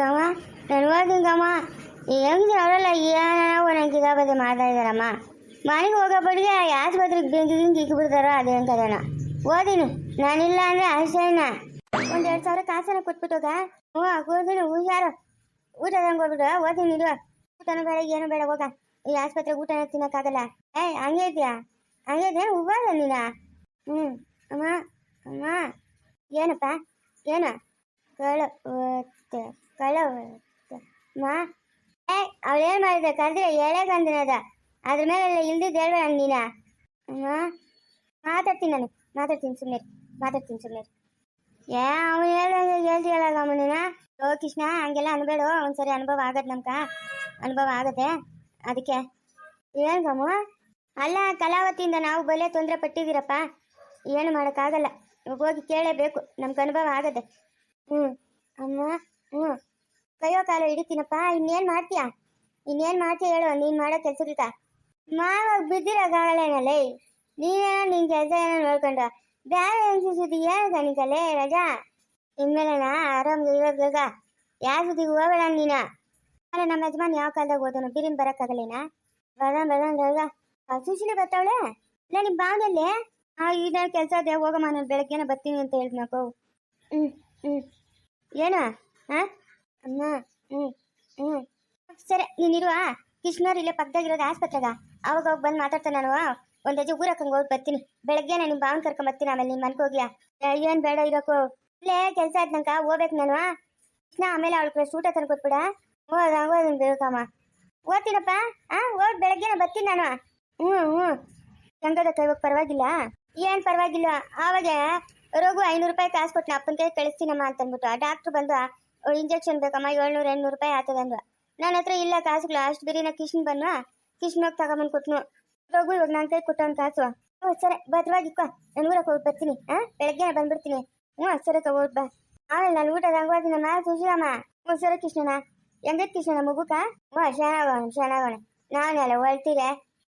ಕಮ್ಮ ನಾನು ಹೆಂಗೆ ಹೆಂಗ್ ಅವರೆಲ್ಲ ಏನೋ ನಂಗೆ ಇದಾಗದೆ ಮಾಡ್ತಾ ಇದ್ದಾರಮ್ಮ ಮನೆಗೆ ಹೋಗೋ ಬಡಿಗೆ ಆಸ್ಪತ್ರೆಗೆ ಬೆಂಕಿ ಗಿಂಕಿ ಇಕ್ಬಿಡ್ತಾರೋ ಅದೇನು. ಕದೇನ ಓದಿನಿ ನಾನಿಲ್ಲ ಅಂದರೆ ಅಷ್ಟೇನ ಒಂದು ಎರಡು ಸಾವಿರ ಕಾಸನ್ನ ಕೊಟ್ಬಿಟ್ಟೋಗ ಹ್ಞೂ ಕೂರ್ತೀನಿ ಹುಷಾರು ಊಟ ಹೋಗ್ಬಿಟ್ಟು ಓದ್ತೀನಿ ಇರು ಊಟನೂ ಬೇಡ, ಏನು ಬೇಡ, ಹೋಗ. ಈ ಆಸ್ಪತ್ರೆಗೆ ಊಟನ ತಿನ್ನೋಕ್ಕಾಗಲ್ಲ. ಏಯ್ ಹಂಗೆ ಇದೆಯಾ? ಹಂಗೆ ಇದೆಯಾ? ಉಬ್ಬಾದ ನೀನ? ಹ್ಞೂ, ಅಮ್ಮ ಅಮ್ಮ, ಏನಪ್ಪ? ಏನು? ಕಳ ಕಳ ಮಾ ಏ ಅವಳೇನು ಮಾಡಿದೆ ಕರೆದ್ರೆ ಎಳೆ ಕಂದಿನದ ಅದ್ರ ಮೇಲೆ ಇಲ್ದಿದ್ದು ಹೇಳ್ಬೇಡ ನೀನ ಅಮ್ಮ ಮಾತಾಡ್ತೀನಿ ನಾನು ಮಾತಾಡ್ತೀನಿ ಸುಮ್ಮನೆ ಮಾತಾಡ್ತೀನಿ ಸುಮ್ಮನೆ ಏ ಅವನು ಹೇಳ್ದಂಗೆ ಹೇಳ್ತೀಯಲ್ಲ ಅಮ್ಮ ನೀನ ಓ ಕೃಷ್ಣ ಹಂಗೆಲ್ಲ ಅನ್ಬೇಡು ಒಂದ್ಸರಿ ಅನುಭವ ಆಗತ್ತೆ ನಮ್ಕ ಅನುಭವ ಆಗತ್ತೆ ಅದಕ್ಕೆ ಏನು ಗಮ್ಮ ಅಲ್ಲ ಕಲಾವತಿಯಿಂದ ನಾವು ಬಲೆ ತೊಂದರೆ ಪಟ್ಟಿದ್ದೀರಪ್ಪ ಏನು ಮಾಡೋಕ್ಕಾಗಲ್ಲ ಇವಾಗ ಹೋಗಿ ಕೇಳಲೇಬೇಕು ನಮ್ಗೆ ಅನುಭವ ಆಗತ್ತೆ ಹ್ಞೂ ಅಮ್ಮ ಹ್ಞೂ ಕೈಯೋ ಕಾಲು ಹಿಡಿತೀನಪ್ಪ, ಇನ್ನೇನ್ ಮಾಡ್ತೀಯಾ? ಇನ್ನೇನ್ ಮಾಡ್ತೀಯ ಹೇಳು, ನೀನು ಮಾಡೋ ಕೆಲ್ಸಕ್ಕ ಮಾವ ಬಿದ್ದಿರೋಕ್ಕಾಗಲ್ಲೇನಲ್ಲೇ ನೀನೇ ನಿನ್ನ ಕೆಲಸ ಏನೋ ನೋಡ್ಕೊಂಡು ಬೇರೆ ಏನು ಸುದ್ದಿ ಏನು ನಿಂಕಲ್ಲೇ ರಜಾ? ಇನ್ಮೇಲೆ ನಾ ಆರಾಮ್ ಇರೋದ್ರಾಗ ಯಾವ ಸುದ್ದಿಗೆ ಹೋಗಬೇಡ ನೀನ. ಅಲ್ಲ ನಮ್ಮ ಯಜಮಾನ್ ಯಾವ ಕಾಲದಾಗ ಓದೋನು? ಬಿರಿನ್ ಬರೋಕ್ಕಾಗಲ್ಲೇನ? ಬರೋಣ ಬರೋಣ ರಜಾ ಸುಶೀಲಿ ಬರ್ತಾವಳೆ? ಇಲ್ಲ ನಿಮ್ಮ ಬಾವನಲ್ಲೇ ಆ, ಈಗ ಕೆಲಸ ಅದೇ ಹೋಗಮ್ಮ, ನಾನು ಬೆಳಗ್ಗೆನ ಬರ್ತೀನಿ ಅಂತ ಹೇಳಿದ್ನಪ್ಪ ಹ್ಞೂ ಹ್ಞೂ ಏನು? ಹಾಂ ಅಮ್ಮ ಹ್ಞೂ ಹ್ಞೂ ಸರಿ ನೀನಿರುವ ಕೃಷ್ಣವ್ರು ಇಲ್ಲೇ ಪಕ್ಕದಾಗಿರೋದು ಆಸ್ಪತ್ರೆಗ. ಅವಾಗ ಹೋಗಿ ಬಂದು ಮಾತಾಡ್ತಾನೆ ನಾನು ಒಂದು ಹೆಜ್ಜೆ ಊರಕ್ಕಂಗೆ ಹೋಗಿ ಬರ್ತೀನಿ. ಬೆಳಗ್ಗೆ ನಾನು ನಿಮ್ಮ ಭಾವನ ಕರ್ಕೊಂಡ್ ಬರ್ತೀನಿ, ಆಮೇಲೆ ನಿಮ್ಮ ಮನ್ಗೆ ಏನ್ ಏನು ಬೇಡ ಇರೋಕು. ಇಲ್ಲೇ ಕೆಲಸ ಆಯ್ತು ನಂಗೆ ಹೋಗ್ಬೇಕು ನಾನು ಕೃಷ್ಣ, ಆಮೇಲೆ ಅವಳ ಸೂಟ ತಂದು ಕೊಟ್ಬಿಡ. ಓದ್ ಹಂಗೋದನ್ ಬೇಕಮ್ಮ ಓದ್ತೀನಪ್ಪ ಹಾಂ ಓದ್ ಬೆಳಗ್ಗೆನೇ ಬರ್ತೀನಿ ನಾನು ಹ್ಞೂ ಹ್ಞೂ ಹೆಂಗದ ಕೈವಾಗ ಪರವಾಗಿಲ್ಲ ಏನು ಪರವಾಗಿಲ್ಲ, ಆವಾಗ ರೋಗು ಐನೂರು ರೂಪಾಯಿ ಕಾಸು ಕೊಟ್ಟು ಅಪ್ಪನ ಕೈ ಕಳಿಸ್ತೀನಮ್ಮ ಅಂತ ಅಂದ್ಬಿಟ್ಟು ಆ. ಡಾಕ್ಟ್ರು ಬಂದು ಇಂಜೆಕ್ಷನ್ ಬೇಕಮ್ಮ, ಏಳ್ನೂರು, ಎಂಟ್ನೂರು ರೂಪಾಯಿ ಆಗ್ತದಂದ್ವ ನನ್ನ ಹತ್ರ ಇಲ್ಲ ಕಾಸುಗಳು, ಅಷ್ಟು ಬಿರಿನ ಕಿಶನ್ ಬನ್ನು ಹೋಗಿ ತಗೊಂಬಂದು ಕೊಟ್ನು. ಹೋಗು, ಇವಾಗ ನನ್ನ ಕೈ ಕೊಟ್ಟವನ್ ಕಾಸು. ಹ್ಞೂ ಸರಿ ಭದ್ರವಾಗಿಕ್ಕೋ ನಾನು ಊರಕ್ಕೆ ಹೋಗಿ ಬರ್ತೀನಿ ಹಾಂ ಬೆಳಗ್ಗೆ ಬಂದ್ಬಿಡ್ತೀನಿ. ಹ್ಞೂ, ಸರಿ ತಗೋಡ್ ಬಾ. ಆಮೇಲೆ ನಾನು ಊಟದ ಹಂಗೋದಿನಮ್ಮ ಸುಶೀಲಮ್ಮ. ಹ್ಞೂ, ಸರಿ ಕೃಷ್ಣನ ಹೆಂಗೈತೆ ಕೃಷ್ಣನ ಮಗುಕ ಹ್ಞೂ ಶಾಣಾಗೋಣ ಶಾಣಾಗೋಣ ನಾನೆಲ್ಲ ಹೊಳ್ತೀರ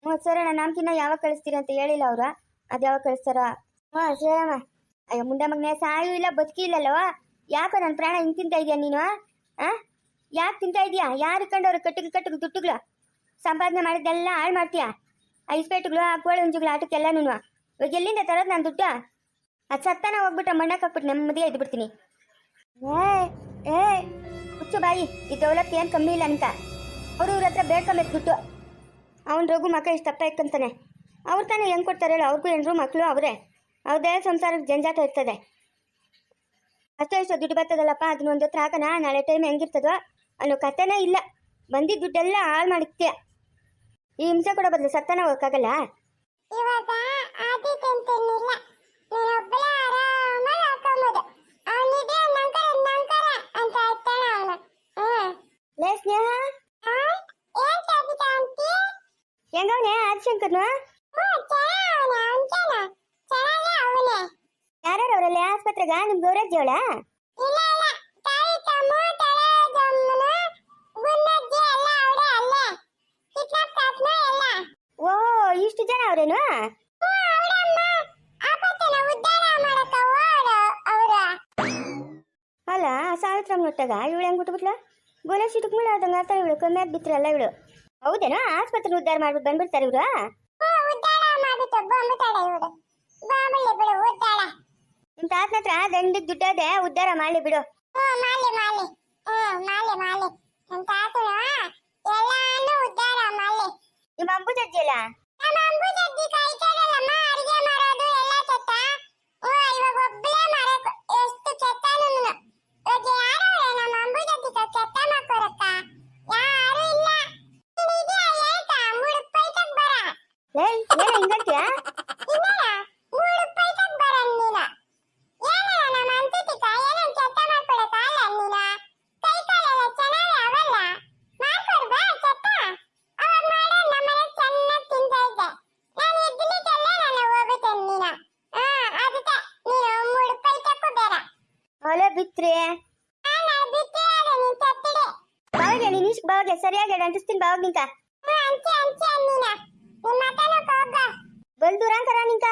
ಹ್ಞೂ, ಸರಿ ನಾನು ನಮ್ಕಿನ್ನ ಯಾವಾಗ ಕಳಿಸ್ತೀರಿ ಅಂತ ಹೇಳಿಲ್ಲ ಅವರು. ಅದು ಯಾವಾಗ ಕಳಿಸ್ತಾರ? ಹ್ಞೂ ಸರಮ್ಮ ಅಯ್ಯೋ ಮುಂದೆ ಮಗನೇ, ಸಾಯು ಇಲ್ಲ, ಬದುಕಿ ಇಲ್ಲಲ್ಲವ ಯಾಕೋ ನನ್ನ ಪ್ರಾಣ ಹಿಂಗೆ ತಿಂತಾ ಇದೆಯಾ ನೀನು, ಆ? ಯಾಕೆ ತಿಂತಾ ಇದೀಯಾ? ಯಾರು ಕಂಡವ್ರು ಕಟ್ಟಿಗೆ ಕಟ್ಟಿಗೆ ದುಟ್ಟುಗಳು ಸಂಪಾದನೆ ಮಾಡಿದ್ದೆಲ್ಲ ಹಾಳು ಮಾಡ್ತೀಯಾ? ಆ ಇಸ್ಪೇಟುಗಳು ಆ ಕೋಳಿ ಹುಂಜುಗಳು ಆಟಕ್ಕೆಲ್ಲ ನೀನು ಇವಾಗ ಎಲ್ಲಿಂದ ತರೋದು ನಾನು ದುಡ್ಡು? ಅದು ಸತ್ತಾನ ಹೋಗ್ಬಿಟ್ಟು ಮಣ್ಣಕ್ಕೆ ಹಾಕ್ಬಿಟ್ಟು ನೆಮ್ಮದಿಗೆ ಎದ್ದು ಬಿಡ್ತೀನಿ ಏ ಏ, ಹುಚ್ಚು ಬಾಯಿ, ಈ ದೌಲತ್ ಏನು ಕಮ್ಮಿ ಇಲ್ಲ ಅಂತ. ಅವ್ರ ಇವ್ರ ಹತ್ರ ಬೇಡ್ಕೊಬೇಕು ದುಡ್ಡು. ಅವನ ರಘು ಮಕ್ಕ ಇಷ್ಟು ತಪ್ಪ ಇಕ್ಕಂತಾನೆ ಅವ್ರು ತಾನೇ ಹೆಂಗೆ ಕೊಡ್ತಾರೆ ಹೇಳು, ಅವ್ರಿಗೂ ಏನರು ಮಕ್ಕಳು ಅವರೇ. ಅವ್ರದೇ ಸಂಸಾರಕ್ಕೆ ಜಂಜಾಟ ಇರ್ತದೆ. ಅಷ್ಟೋ ಇಷ್ಟೋ ದುಡ್ಡು ಬರ್ತದಲ್ಲಪ್ಪ? ಅದನ್ನ ಒಂದು ಹತ್ರ ಹಾಕೋಣ ನಾಳೆ ಟೈಮ್ ಹೆಂಗಿರ್ತದೋ ಅನ್ನೋ ಕಥೆನೇ ಇಲ್ಲ. ಬಂದಿದ್ದ ದುಡ್ಡೆಲ್ಲ ಹಾಳು ಮಾಡಿಕ್ತೀಯ ಈ ಹಿಂಸೆ ಕೂಡ ಬದಲು ಸತ್ತನ ಹೋಗಕ್ಕಾಗಲ್ಲ? ಇವಾಗ ಆದಿತ್ಯ ಅಂತೇನಿಲ್ಲ ನೀನೊಬ್ಬಳೇ ಆರಾಮಾಗಿ ಹಾಕೊಂಬೋದು ಅವನಿದೆ ನಂಕರ ನಂಕರ ಅಂತ ಹೇಳ್ತಾನೆ ಅವನು. ಲೇ ಸ್ನೇಹ. ಹೆಂಗವನೆ ಆದಿಶಂಕರ್ನು ಹ್ಮ್ ಚೆನ್ನಾಗವನೆ ಅವನ್ ಚೆನ್ನ ಚೆನ್ನಾಗೇ ಅವನೇ ಯಾರ್ಯಾರು ಅವರಲ್ಲಿ ಆಸ್ಪತ್ರೆಗ ನಿಮ್ ಗೌರಜ್ಜಿ ಅವಳ ಇಲ್ಲ ಇಲ್ಲ ತಾಯಿ ತಮ್ಮ ತಲೆ ಜಮ್ಮನ ಗುನ್ನಜ್ಜಿ ಎಲ್ಲ ಅವರೇ ಅಲ್ಲೇ ನಿಮ್ ಕಾತ್ನ ಎಲ್ಲ ಓ ಇಷ್ಟು ಜನ ಅವ್ರೇನು? ಅಲ್ಲ ಸಾವಿತ್ರಮ್ಮ ಒಟ್ಟಾಗ ಇವಳು ಹೆಂಗ್ ಬಿಟ್ಬಿಟ್ಲ? ಗೋಲ ಸಿಟುಕ್ ಆದಂಗ ಆತ ಇವಳು ಕಮ್ಮಿ ಆಗಿ ಬಿತ್ರಲ್ಲ ಇವಳು. ಹೌದೇನೋ? ಆಸ್ಪತ್ರೆ ಉದ್ಧಾರ ಮಾಡ್ಬಿಟ್ಟು ಬಂದ್ಬಿಡ್ತಾರೆ ಇವ್ರು? ನಿಮ್ ತಾತನ ಹತ್ರ ದಂಡಿಗೆ ದುಡ್ಡದೆ ಉದ್ಧಾರ ಮಾಡ್ಲಿ ಬಿಡು. ಹ್ಮ್ ತಾತನ ಎಲ್ಲಾನು ಉದ್ಧಾರ ನಿಮ್ಮ ಆ ಅಲ್ಲ? ನಮ್ಮ ಕೈ ಕೈತದಲ್ಲಮ್ಮ ಅಡಿಗೆ ಮಾಡೋದು ಎಲ್ಲ ಕೆಟ್ಟ. ಓ ಇವಾಗ ಒಬ್ಬಳೇ ಮಾಡಬೇಕು ಎಷ್ಟು ಇವಾಗ ನಮ್ಮ ಮಾಡ್ಕೊರಕ್ಕ ಯಾರು ಇಲ್ಲ. ನಿನಗೆ ಬರ. ಏನ ಹಿಂಗಂತೀಯ ಇನ್ನೇನ ಮೂರು ಪೈಸಕ್ ಬರ ನೀನ ಏನ ನಮ್ಮ ಅಂತಿಕ ಏನನ್ ಚೆತ್ತ ಮಾಡ್ಕೊಳಕ ಅಲ್ಲ ನೀನ ಕೈ ಕಾಲೆಲ್ಲ ಚೆನ್ನಾಗಿ ಅವಲ್ಲ ಮಾಡ್ಕೊಡ್ಬಾ ಚೆತ್ತ ಅವಾಗ ಮಾಡೋ ನಮ್ಮನೆ ಚೆನ್ನಾಗಿ ತಿಂತಾ ಇದ್ದೆ ನಾನು ಇದ್ಲಿಕ್ಕೆಲ್ಲ ನಾನು ಹೋಗ್ಬಿಟ್ಟೆ ನೀನ ಹಾ ಅದಕ್ಕೆ ನೀನು ಮೂರು ಪೈಸಕ್ಕೂ ಬೇಡ ಹೊಲ ಬಿತ್ರಿ ಬಾವಿಗೆ ನೀನ್ ಇಷ್ಟು ಬಾವಿಗೆ ಸರಿಯಾಗಿ ಅಂಟಿಸ್ತೀನಿ ಬಾವಾಗ ನಿಂಕ ಹೋಗ ಬಲ್ ದೂರ ಅಂತಾರ ನಿಂಕ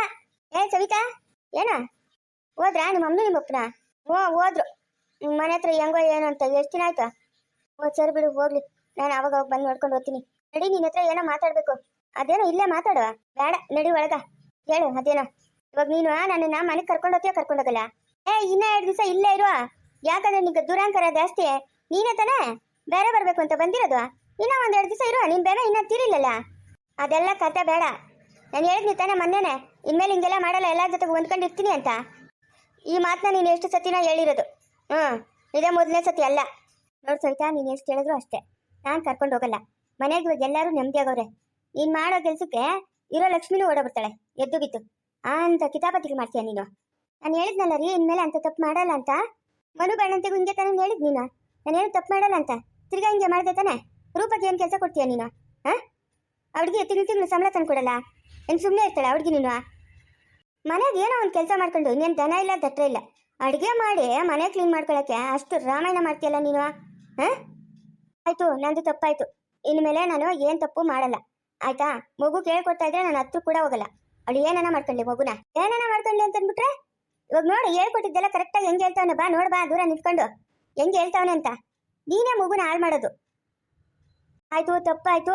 ಏ ಸವಿತಾ ಏನ? ಹೋದ್ರಾ? ನಿಮ್ಮ ಅಮ್ಮ ನಿಮ್ಮ ಅಪ್ಪನ? ಹ್ಞೂ ಹೋದ್ರು. ನಿಮ್ಮ ಮನೆ ಹತ್ರ ಹೆಂಗೋ ಏನು ಅಂತ ಎಷ್ಟು ದಿನ ಆಯ್ತು? ಓ ಸರಿ ಬಿಡು ಹೋಗ್ಲಿ. ನಾನು ಅವಾಗ ಅವಾಗ ಬಂದು ನೋಡ್ಕೊಂಡು ಹೋಗ್ತೀನಿ. ನಡಿ ನಿನ್ನ ಹತ್ರ ಏನೋ ಮಾತಾಡ್ಬೇಕು. ಅದೇನೋ ಇಲ್ಲೇ ಮಾತಾಡುವ? ಬೇಡ ನಡಿ ಒಳಗ. ಹೇಳು ಅದೇನೋ. ಇವಾಗ ನೀನು ನನ್ನನ್ನ ಮನೆಗೆ ಕರ್ಕೊಂಡು ಹೋಗ್ತೀಯ ಕರ್ಕೊಂಡು ಹೋಗಲ್ಲ? ಏ, ಇನ್ನ ಎರಡು ದಿವಸ ಇಲ್ಲೇ ಇರುವ. ಯಾಕಂದ್ರೆ ನಿಂಗೆ ದುರಾಂಕರ ಜಾಸ್ತಿ. ನೀನೇ ತಾನೇ? ಬೇರೆ ಬರ್ಬೇಕು ಅಂತ ಬಂದಿರೋದು. ಇನ್ನ ಒಂದ್ ಎರಡು ದಿವಸ ಇರುವ ನಿನ್ ಬೇಗ ಇನ್ನ ತೀರಿಲ್ಲಲ್ಲ? ಅದೆಲ್ಲ ಕತೆ ಬೇಡ. ನಾನು ಹೇಳಿದ್ನಿ ತಾನೇ ಮೊನ್ನೆನೆ. ಇನ್ಮೇಲೆ ಹಿಂಗೆಲ್ಲ ಮಾಡಲ್ಲ, ಎಲ್ಲರ ಜೊತೆಗೆ ಹೊಂದ್ಕೊಂಡು ಇರ್ತೀನಿ ಅಂತ. ಈ ಮಾತನ್ನ ನೀನು ಎಷ್ಟು ಸತಿನ ಹೇಳಿರೋದು. ಹ್ಞೂ ಇದೇ ಮೊದಲನೇ ಸತಿ ಅಲ್ಲ. ನೋಡ್ ಸವಿತಾ ನೀನು ಎಷ್ಟು ಹೇಳಿದ್ರು ಅಷ್ಟೇ. ನಾನು ಕರ್ಕೊಂಡು ಹೋಗಲ್ಲ. ಮನೆಗೆ ಇವಾಗ ಎಲ್ಲರೂ ಆಗೋರೆ ನೀನು ಮಾಡೋ ಕೆಲಸಕ್ಕೆ ಇರೋ ಲಕ್ಷ್ಮಿನೂ ಓಡೋಗ್ಬಿಡ್ತಾಳೆ, ಎದ್ದು ಬಿತ್ತು ಅಂತ ಕಿತಾಪತಿಗೆ ಮಾಡ್ತೀಯ ನೀನು? ನಾನು ಹೇಳಿದ್ನಲ್ಲ ರೀ, ಇನ್ಮೇಲೆ ಅಂತ ತಪ್ಪು ಮಾಡಲ್ಲ ಅಂತ. ಮನು ಬಣ್ಣಂತೆಗೂ ಹಿಂಗೆ ತಾನೇ ಹೇಳಿದ್ ನೀನು. ನಾನೇನು ತಪ್ಪು ಮಾಡಲ್ಲ ಅಂತ. ತಿರ್ಗಾ ಹಿಂಗೆ ಮಾಡಿದೆ ತಾನೆ. ರೂಪಕ್ಕೆ ಏನು ಕೆಲಸ ಕೊಡ್ತೀಯ ನೀನು? ಹಾಂ? ಅವ್ಳಿಗೆ ತಿಂಗಳು ತಿಂಗಳು ಸಂಬಳ ತಂದು ಕೊಡಲ್ಲ. ಹೆಂಗೆ ಸುಮ್ಮನೆ ಇರ್ತಾಳೆ ಅವ್ಳಿಗೆ ನೀನು? ಮನೆಗೆ ಏನೋ ಒಂದು ಕೆಲಸ ಮಾಡ್ಕೊಂಡು, ಇನ್ನೇನು ದನ ಇಲ್ಲ ದಟ್ಟ ಇಲ್ಲ. ಅಡುಗೆ ಮಾಡಿ ಮನೆ ಕ್ಲೀನ್ ಮಾಡ್ಕೊಳಕ್ಕೆ ಅಷ್ಟು ರಾಮಾಯಣ ಮಾಡ್ತೀಯಲ್ಲ ನೀನು? ಹಾಂ? ಆಯಿತು, ನಂದು ತಪ್ಪಾಯಿತು. ಇನ್ಮೇಲೆ ನಾನು ಏನು ತಪ್ಪು ಮಾಡಲ್ಲ. ಆಯ್ತಾ? ಮಗು ಕೇಳ್ಕೊಡ್ತಾ ಇದ್ರೆ ನಾನು ಹತ್ತು ಕೂಡ ಹೋಗಲ್ಲ. ಅವಳು ಏನನ ಮಾಡ್ಕೊಳ್ಳಿ ಮಗುನ? ಏನನ ಮಾಡ್ಕೊಳ್ಳಿ ಅಂತ ಅಂದ್ಬಿಟ್ರೆ ಇವಾಗ ನೋಡು ಹೇಳ್ಕೊಟ್ಟಿದ್ದೆಲ್ಲ ಕರೆಕ್ಟಾಗಿ ಹೆಂಗೆ ಹೇಳ್ತಾವನೆ ಬಾ, ನೋಡ್ ಬಾ, ದೂರ ನಿಂತ್ಕೊಂಡು. ಹೆಂಗೆ ಹೇಳ್ತಾವನೆ ಅಂತ. ನೀನೇ ಮಗುನ ಹಾಳು ಮಾಡೋದು. ಆಯ್ತು, ತಪ್ಪಾಯ್ತು.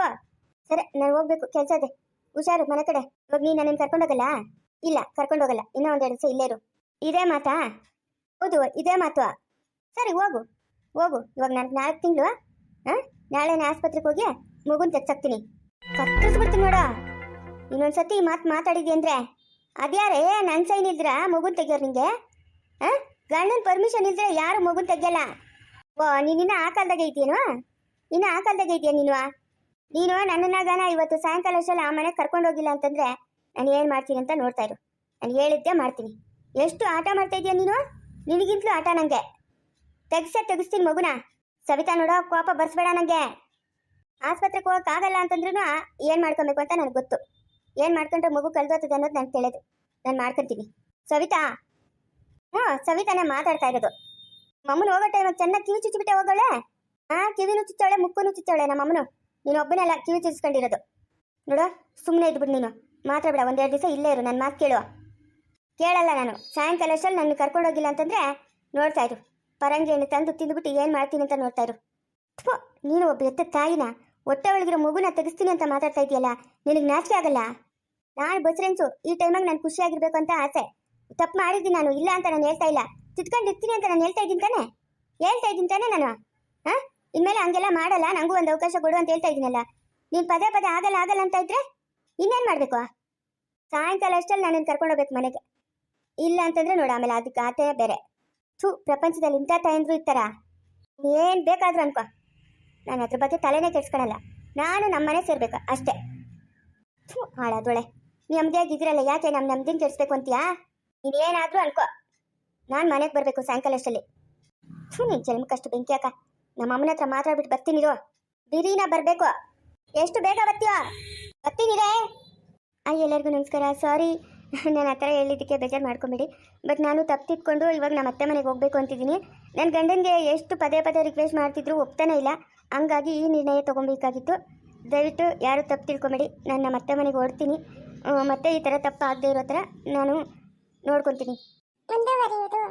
ಸರಿ, ನಾನು ಹೋಗ್ಬೇಕು ಕೆಲಸ ಅದೇ ಹುಷಾರು, ಮನೆ ಕಡೆ. ಇವಾಗ ನೀನು ನನ್ನ ಕರ್ಕೊಂಡೋಗಲ್ಲ ಇಲ್ಲ ಕರ್ಕೊಂಡೋಗಲ್ಲ ಇನ್ನೂ ಒಂದೆರಡು ದಿವಸ ಇಲ್ಲೇ ಇರು. ಇದೇ ಮಾತಾ? ಹೌದು, ಇದೇ ಮಾತು. ಸರಿ, ಹೋಗು. ಹೋಗು. ಇವಾಗ ನಾನು ನಾಲ್ಕು ತಿಂಗಳು, ಹಾಂ? ನಾಳೆನೇ ಆಸ್ಪತ್ರೆಗೆ ಹೋಗಿ ಮಗುನ ತೆಗ್ಸಾಕ್ತೀನಿ. ಕತ್ತರಿಸ್ಬಿಡ್ತೀನಿ ನೋಡ. ಇನ್ನೊಂದ್ಸತಿ ಮಾತ್ ಮಾತು ಮಾತಾಡಿದ್ವಿ ಅಂದ್ರೆ ಅದ್ಯಾರೇ? ನನ್ನ ಸೈನ್ ಇದ್ರ ಮಗುನ್ ತೆಗಿಯೋರು ನಿಂಗೆ? ಹಾಂ? ಗಂಡನ ಪರ್ಮಿಷನ್ ಇದ್ರೆ ಯಾರು ಮಗುನ್ ತೆಗಿಯಲ್ಲ? ಓ ನೀನಿನ್ನ ಆ ಕಾಲದಾಗ ಐತೇನು ಇನ್ನ ಆ ಕಾಲದಾಗ ಐತಿಯ ನೀನು? ನೀನು ನನ್ನನ್ನಾಗನ ಇವತ್ತು ಸಾಯಂಕಾಲ ಅಷ್ಟಲ್ಲ ಆ ಮನೆಗೆ ಕರ್ಕೊಂಡು ಹೋಗಿಲ್ಲ ಅಂತಂದ್ರೆ ನಾನು ಏನು ಮಾಡ್ತೀನಿ ಅಂತ ನೋಡ್ತಾ ಇರು. ನಾನು ಹೇಳಿದ್ದೆ ಮಾಡ್ತೀನಿ. ಎಷ್ಟು ಆಟ ಮಾಡ್ತಾ ಇದೀಯ ನೀನು? ನಿನಗಿಂತಲೂ ಆಟ ನಂಗೆ. ತೆಗ್ಸ, ತೆಗಿಸ್ತೀನಿ ಮಗುನ. ಸವಿತಾ ನೋಡೋ, ಕೋಪ ಬರ್ಸ್ಬೇಡ ನಂಗೆ. ಆಸ್ಪತ್ರೆಗೆ ಹೋಗೋಕ್ಕಾಗಲ್ಲ ಅಂತಂದ್ರೂ ಏನು ಮಾಡ್ಕೊಬೇಕು ಅಂತ ನನಗೆ ಗೊತ್ತು. ಏನು ಮಾಡ್ಕೊಂಡ್ರೆ ಮಗು ಕಳ್ದೋತದೆ ಅನ್ನೋದು ನಾನು ತಿಳಿದು ನಾನು ಮಾಡ್ಕೊತೀನಿ. ಸವಿತಾ? ಹ್ಞೂ, ಸವಿತಾನೇ ಮಾತಾಡ್ತಾ ಇರೋದು. ಮಮ್ಮನ ಹೋಗೋ ಟೈಮ್ ಚೆನ್ನಾಗಿ ಕಿವಿ ಚುಚ್ಚಿಬಿಟ್ಟೆ ಹೋಗೋಳೆ ಹಾ ಕಿವಿನೂ ಚುಚ್ಚವಳೆ, ಮುಕ್ಕುನು ಚುಚ್ಚವಳೆ ನಮ್ಮ ಅಮ್ಮನು ನೀನು ಒಬ್ಬನೆಲ್ಲ, ಕಿವಿ ಚುಚ್ಕೊಂಡಿರೋದು ನೋಡು ಸುಮ್ಮನೆ ಇದ್ಬಿಡು ನೀನು. ಮಾತಾಡ್ಬೇಡ ಒಂದೆರಡು ದಿವಸ ಇಲ್ಲೇ ಇರು ನನ್ನ ಮಾತು ಕೇಳುವ ಕೇಳಲ್ಲ ನಾನು. ಸಾಯಂಕಾಲ ಅಷ್ಟರಲ್ಲಿ ನನ್ನ ಕರ್ಕೊಂಡೋಗಿಲ್ಲ ಅಂತಂದ್ರೆ ನೋಡ್ತಾ ಇರು. ಪರಂಗಿ ತಂದು ತಿಂದ್ಬಿಟ್ಟು ಏನು ಮಾಡ್ತೀನಿ ಅಂತ ನೋಡ್ತಾ ಇರು. ನೀನು ಒಬ್ಬ ಎತ್ತ ತಾಯಿನ? ಹೊಟ್ಟೆ ಒಳಗಿರೋ ಮಗುನ ತೆಗಿಸ್ತೀನಿ ಅಂತ ಮಾತಾಡ್ತಾ ಇದೆಯಲ್ಲ ನಿನಗೆ ನಾಚಿಕೆ ಆಗಲ್ಲ? ನಾನು ಬಸ್ರೆನ್ಸು ಈ ಟೈಮಾಗ ನಾನು ಖುಷಿಯಾಗಿರ್ಬೇಕು ಅಂತ ಆಸೆ. ತಪ್ಪು ಮಾಡಿದ್ದೀನಿ ನಾನು, ಇಲ್ಲ ಅಂತ ನಾನು ಹೇಳ್ತಾ ಇಲ್ಲ. ತಿತ್ಕೊಂಡು ಇರ್ತೀನಿ ಅಂತ ನಾನು ಹೇಳ್ತಾ ಇದ್ದೀನಿ ತಾನೆ? ಹೇಳ್ತಾ ಇದ್ದೀನಿ ತಾನೆ ನಾನು? ಹಾಂ? ಇನ್ಮೇಲೆ ಹಂಗೆಲ್ಲ ಮಾಡಲ್ಲ ನನಗೂ ಒಂದು ಅವಕಾಶ ಕೊಡು ಅಂತ ಹೇಳ್ತಾ ಇದ್ದೀನಲ್ಲ. ನೀನು ಪದೇ ಪದೇ ಆಗಲ್ಲ ಆಗಲ್ಲ ಅಂತ ಇದ್ರೆ ಇನ್ನೇನು ಮಾಡಬೇಕು? ಸಾಯಂಕಾಲ ಅಷ್ಟಲ್ಲಿ ನಾನು ಕರ್ಕೊಂಡೋಗ್ಬೇಕು ಮನೆಗೆ. ಇಲ್ಲ ಅಂತಂದ್ರೆ ನೋಡು, ಆಮೇಲೆ ಅದಕ್ಕೆ ಆತೆ ಬೇರೆ. ಥೂ, ಪ್ರಪಂಚದಲ್ಲಿ ಇಂಥ ತಾಯಂದ್ರು ಇರ್ತಾರ? ಏನು ಬೇಕಾದ್ರೂ ಅನ್ಕೋ. ನಾನು ಅದ್ರ ಬಗ್ಗೆ ತಲೆನೇ ಕೆಡ್ಸ್ಕೊಳಲ್ಲ. ನಾನು ನಮ್ಮ ಮನೆ ಸೇರ್ಬೇಕು, ಅಷ್ಟೇ. ಹಾಳಾದೊಳೆ. ನೆಮ್ಮದಿಯಾಗಿದ್ರಲ್ಲ ಯಾಕೆ ನಮ್ಮ ನೆಮ್ಮದಿನ ಕೆಡಿಸ್ಬೇಕು ಅಂತೀಯಾ? ನೀನೇನಾದರೂ ಅನ್ಕೋ. ನಾನು ಮನೆಗೆ ಬರಬೇಕು ಸಾಯಂಕಾಲ ಅಷ್ಟಲ್ಲಿ. ಥೂ, ನೀನು ಜನ್ಮಕ್ಕಷ್ಟು ಬೆಂಕಿ ಅಕ್ಕ ನಮ್ಮ ಅಮ್ಮನ ಹತ್ರ ಮಾತಾಡ್ಬಿಟ್ಟು ಬರ್ತೀನಿರೋ ಬಿರಿನ ಬರಬೇಕು. ಎಷ್ಟು ಬೇಗ ಬರ್ತೀವ ಬರ್ತೀನಿರೇ ಅಯ್ಯ ಎಲ್ಲರಿಗೂ ನಮಸ್ಕಾರ. ಸಾರಿ ನಾನು ಆ ಥರ ಹೇಳಿದ್ದಕ್ಕೆ ಬೇಜಾರು ಮಾಡ್ಕೊಬೇಡಿ. ಬಟ್ ನಾನು ತಪ್ಪಿತ್ಕೊಂಡು ಇವಾಗ ನಮ್ಮ ಅತ್ತೆ ಮನೆಗೆ ಹೋಗಬೇಕು ಅಂತಿದ್ದೀನಿ. ನನ್ನ ಗಂಡನಿಗೆ ಎಷ್ಟು ಪದೇ ಪದೇ ರಿಕ್ವೆಸ್ಟ್ ಮಾಡ್ತಿದ್ರು ಒಪ್ತಾನೆ ಇಲ್ಲ. ಹಂಗಾಗಿ ಈ ನಿರ್ಣಯ ತೊಗೊಬೇಕಾಗಿತ್ತು. ದಯವಿಟ್ಟು ಯಾರು ತಪ್ಪು ತಿಳ್ಕೊಬೇಡಿ. ನಾನು ನಮ್ಮ ಮನೆಗೆ ಓಡ್ತೀನಿ ಮತ್ತೆ ಈ ಥರ ತಪ್ಪು ಆಗದೆ ಇರೋ ಥರ ನಾನು ನೋಡ್ಕೊತೀನಿ. ಮುಂದುವರಿಯುವುದು.